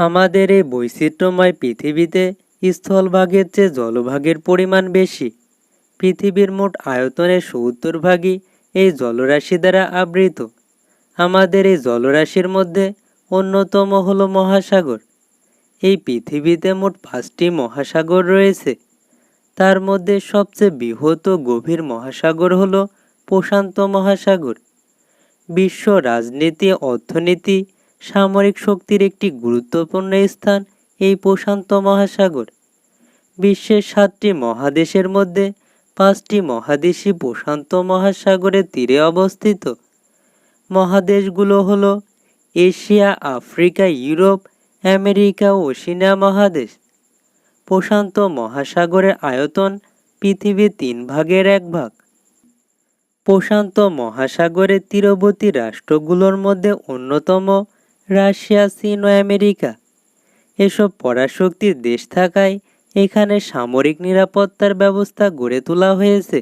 আমাদের এই বৈচিত্র্যময় পৃথিবীতে স্থলভাগের চেয়ে জলভাগের পরিমাণ বেশি। পৃথিবীর মোট আয়তনের সত্তর ভাগই এই জলরাশি দ্বারা আবৃত। আমাদের এই জলরাশির মধ্যে অন্যতম হলো মহাসাগর। এই পৃথিবীতে মোট পাঁচটি মহাসাগর রয়েছে। তার মধ্যে সবচেয়ে বৃহৎ ও গভীর মহাসাগর হলো প্রশান্ত মহাসাগর। বিশ্ব রাজনীতি, অর্থনীতি সামরিক শক্তির একটি গুরুত্বপূর্ণ স্থান এই প্রশান্ত মহাসাগর। বিশ্বের সাতটি মহাদেশের মধ্যে পাঁচটি মহাদেশই প্রশান্ত মহাসাগরের তীরে অবস্থিত। মহাদেশগুলো হলো এশিয়া, আফ্রিকা, ইউরোপ, আমেরিকা ও ওশিনিয়া মহাদেশ। প্রশান্ত মহাসাগরের আয়তন পৃথিবীর তিন ভাগের এক ভাগ। প্রশান্ত মহাসাগরের তীরবর্তী রাষ্ট্রগুলোর মধ্যে অন্যতম রাশিয়া, চীন ও আমেরিকা। এসব পরাশক্তির দেশ থাকায় এখানে সামরিক নিরাপত্তার ব্যবস্থা গড়ে তোলা হয়েছে।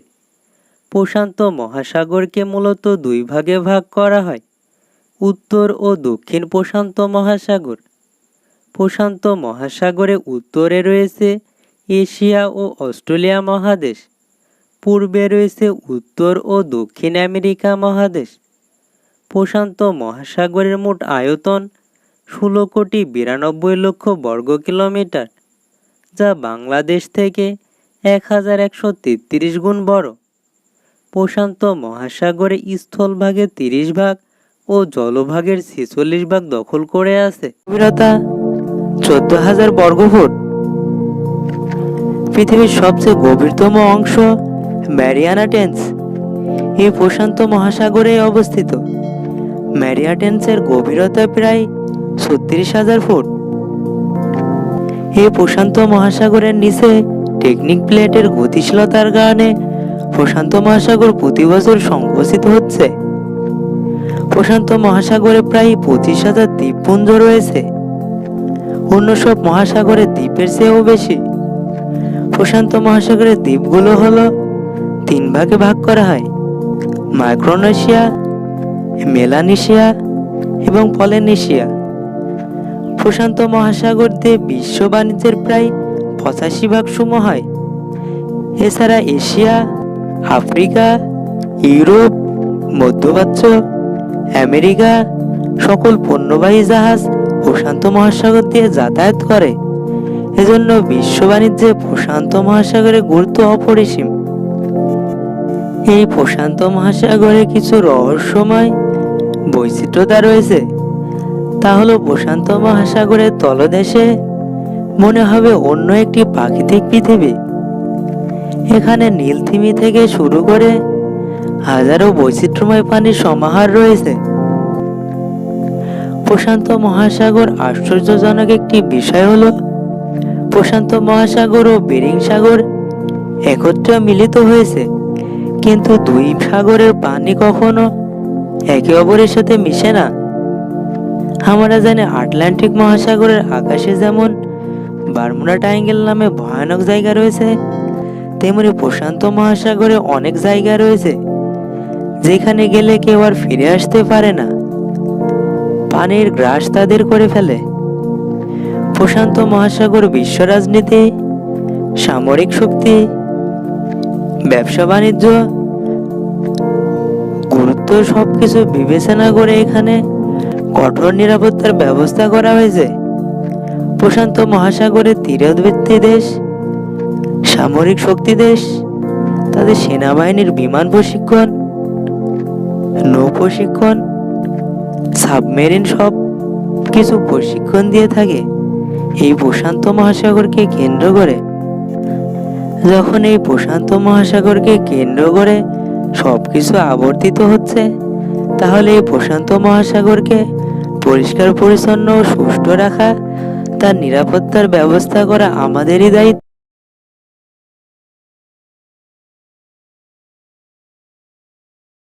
প্রশান্ত মহাসাগরকে মূলত দুই ভাগে ভাগ করা হয়, উত্তর ও দক্ষিণ প্রশান্ত মহাসাগর। প্রশান্ত মহাসাগরে উত্তরে রয়েছে এশিয়া ও অস্ট্রেলিয়া মহাদেশ, পূর্বে রয়েছে উত্তর ও দক্ষিণ আমেরিকা মহাদেশ। প্রশান্ত মহাসাগরের মোট আয়তন ষোলো কোটি বিরানব্বই লক্ষ বর্গ কিলোমিটার, যা বাংলাদেশ থেকে এক হাজার একশো তেত্রিশ গুণ বড়। প্রশান্ত মহাসাগরে স্থলভাগের তিরিশ ভাগ ও জলভাগের ছেচল্লিশ ভাগ দখল করে আছে। গভীরতা চোদ্দ হাজার বর্গফুট। পৃথিবীর সবচেয়ে গভীরতম অংশ ম্যারিয়ানা টেন্স। এই প্রশান্ত মহাসাগরে অবস্থিত। ম্যারিয়া টেন্সের গভীরতা প্রায় ছত্রিশ হাজার ফুট। এই প্রশান্ত মহাসাগরের নিচে টেকনিক প্লেটের গতিশীলতার কারণে প্রশান্ত মহাসাগর প্রতি বছর সংকুচিত হচ্ছে। প্রশান্ত মহাসাগরে প্রায় পঁচিশ হাজার দ্বীপপুঞ্জ রয়েছে। অন্য সব মহাসাগরের দ্বীপের চেয়েও বেশি। প্রশান্ত মহাসাগরের দ্বীপগুলো হলো তিন ভাগে ভাগ করা হয়, মাইক্রোনেশিয়া মেলানেশিয়া এবং পলিনেশিয়া। প্রশান্ত মহাসাগর দিয়ে বিশ্ব বাণিজ্যের প্রায় পঁচাশি ভাগ সময় হয়। এছাড়া এশিয়া, আফ্রিকা, ইউরোপ, মধ্যপ্রাচ্য, আমেরিকা সকল পণ্যবাহী জাহাজ প্রশান্ত মহাসাগর দিয়ে যাতায়াত করে। এজন্য বিশ্ব বাণিজ্যে প্রশান্ত মহাসাগরের গুরুত্ব অপরিসীম। এই প্রশান্ত মহাসাগরে কিছু রহস্যময় বৈচিত্র্যতা রয়েছে, তা হলো প্রশান্ত মহাসাগরের তলদেশে মনে হবে অন্য একটি প্রাকৃতিক পৃথিবী। এখানে নীলথিমি থেকে শুরু করে হাজারো বৈচিত্র্যময় পানির সমাহার রয়েছে। প্রশান্ত মহাসাগর আশ্চর্যজনক একটি বিষয় হলো, প্রশান্ত মহাসাগর ও বেরিং সাগর একত্রে মিলিত হয়েছে, কিন্তু দুই সাগরের পানি কখনো একে অপরের সাথে মিশে না। আমরা জানি আটলান্টিক মহাসাগরের আকাশে যেমন বারমুডা ট্রায়াঙ্গেল নামে ভয়ানক জায়গা রয়েছে, তেমনি প্রশান্ত মহাসাগরে অনেক জায়গা রয়েছে, যেখানে গেলে কেউ আর ফিরে আসতে পারে না। পানির গ্রাস তাদের করে ফেলে। প্রশান্ত মহাসাগর বিশ্ব রাজনীতি, সামরিক শক্তি, ব্যবসা বাণিজ্য গুরুত্ব সবকিছু বিবেচনা করে এখানে কঠোর নিরাপত্তার ব্যবস্থা করা হয়েছে। প্রশান্ত মহাসাগরের তীরবর্তী দেশ, সামরিক শক্তি দেশ, তাদের সেনাবাহিনীর বিমান প্রশিক্ষণ, নৌ প্রশিক্ষণ, সাবমেরিন সব কিছু প্রশিক্ষণ দিয়ে থাকে। এই প্রশান্ত মহাসাগরকে কেন্দ্র করে। যখন এই প্রশান্ত মহাসাগরকে কেন্দ্র করে সবকিছু আবর্তিত হচ্ছে। তাহলে এই প্রশান্ত মহাসাগরকে পরিষ্কার, পরিচ্ছন্ন সুষ্ঠু রাখা, তার নিরাপত্তার ব্যবস্থা করা আমাদেরই দায়িত্ব।